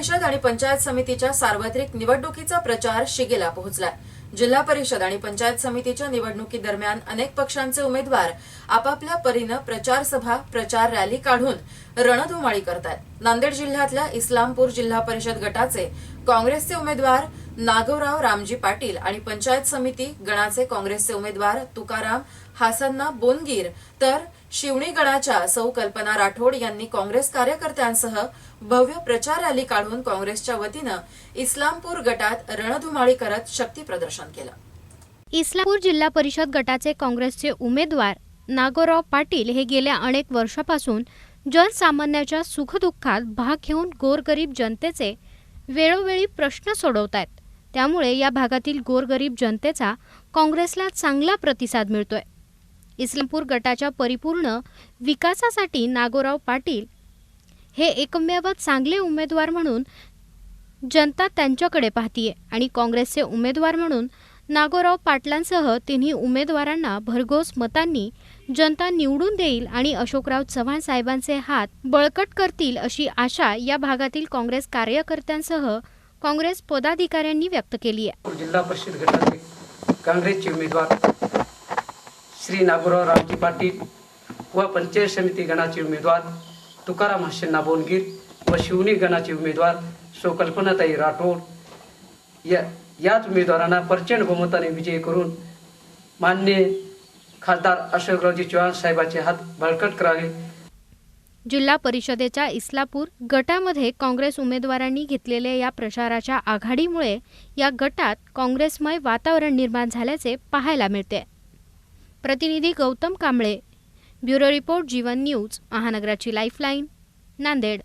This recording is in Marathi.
परिषद आणि पंचायत समितीच्या सार्वत्रिक निवडणुकीचा प्रचार शिगेला पोहोचलाय. जिल्हा परिषद आणि पंचायत समितीच्या निवडणुकीदरम्यान अनेक पक्षांचे उमेदवार आपापल्या परीनं प्रचारसभा प्रचार रॅली काढून रणधुमाळी करतायत. नांदेड जिल्ह्यातल्या इस्लामपूर जिल्हा परिषद गटाचे काँग्रेसचे उमेदवार नागवराव रामजी पाटील आणि पंचायत समिती गणाचे काँग्रेसचे उमेदवार तुकाराम हासन्ना बोनगीर तर शिवणीगडाच्या सौ कल्पना राठोड यांनी काँग्रेस कार्यकर्त्यांसह भव्य प्रचार रॅली काढून काँग्रेसच्या वतीनं इस्लामपूर गटात रणधुमाळी करत शक्ती प्रदर्शन केलं. इस्लामपूर जिल्हा परिषद गटाचे काँग्रेसचे उमेदवार नागोराव पाटील हे गेल्या अनेक वर्षापासून जनसामान्याच्या सुखदुःखात भाग घेऊन गोरगरीब जनतेचे वेळोवेळी प्रश्न सोडवत आहेत त्यामुळे या भागातील गोरगरीब जनतेचा काँग्रेसला चांगला प्रतिसाद मिळतोय. इस्लामपूर गटाच्या परिपूर्ण विकासासाठी नागोराव पाटील हे एकमेव चांगले उमेदवार म्हणून जनता त्यांच्याकडे पाहतीये आणि काँग्रेसचे उमेदवार म्हणून नागोराव पाटलांसह तिन्ही उमेदवारांना भरघोस मतांनी जनता निवडून देईल आणि अशोकराव चव्हाण साहेबांचे हात बळकट करतील अशी आशा या भागातील काँग्रेस कार्यकर्त्यांसह काँग्रेस पदाधिकाऱ्यांनी व्यक्त केली आहे जिल्हा परिषद गटाचे काँग्रेसचे उमेदवार श्री नागोराव रामजी पाटील व पंचायत समिती गणाचे उमेदवार तुकाराम हसेन्ना बोनगीर व शिवणी गणाचे उमेदवार सो कल्पनाताई राठोड. या याच उमेदवारांना प्रचंड बहुमताने विजय करून मान्य खासदार अशोकरावजी चव्हाण साहेबांचे हात बळकट करावे. जिल्हा परिषदेच्या इस्लापूर गटामध्ये काँग्रेस उमेदवारांनी घेतलेल्या या प्रचाराच्या आघाडीमुळे या गटात काँग्रेसमय वातावरण निर्माण झाल्याचे पाहायला मिळते. प्रतिनिधी Gautam Kamble. Bureau report Jeevan news महानगराची lifeline Nanded.